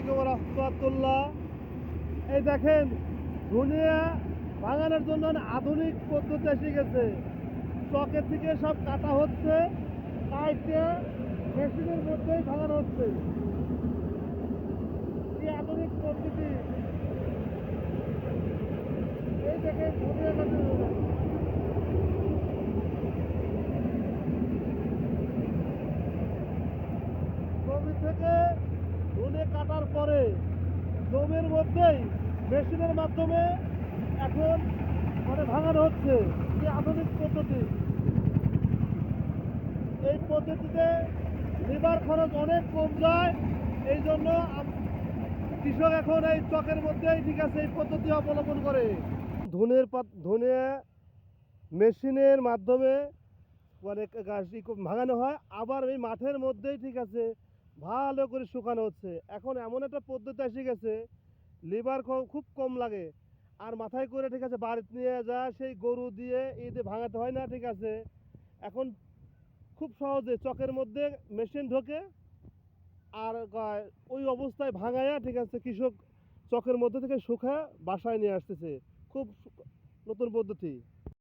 আলাইকুম রহমতুল্লাহ। এই দেখেন, দুনিয়া ভাঙানোর জন্য আধুনিক পদ্ধতি এসে গেছে। চকের থেকে সব কাটা হচ্ছে কাইটে মেশিনের মধ্যেই ভাঙানো হচ্ছে। কি আধুনিক পদ্ধতি। এই দেখেন ধনিয়া কাটে জমি থেকে ধনে কাটার পরে জমির মধ্যেই মেশিনের মাধ্যমে এখন মানে ভাঙানো হচ্ছে। যে আধুনিক পদ্ধতি? এই পদ্ধতিতে লেবার খরচ অনেক কম যায়। এই জন্য কৃষক এখন এই চকের মধ্যেই ঠিক আছে এই পদ্ধতি অবলম্বন করে। ধনের ধনে মেশিনের মাধ্যমে মানে গাছ ভাঙানো হয়। আবার এই মাঠের মধ্যেই ঠিক আছে ভালো করে শুকানো হচ্ছে। এখন এমন একটা পদ্ধতি এসে গেছে লিভার খুব কম লাগে। আর মাথায় করে ঠিক আছে, বাড়িতে নিয়ে যা সেই গরু দিয়ে ঈদে ভাঙাতে হয় না, ঠিক আছে। এখন খুব সহজে চকের মধ্যে মেশিন ঢোকে আর ওই অবস্থায় ভাঙায়া ঠিক আছে, কৃষক চকের মধ্যে থেকে শুকা বাসায় নিয়ে আসতেছে। খুব নতুন পদ্ধতি।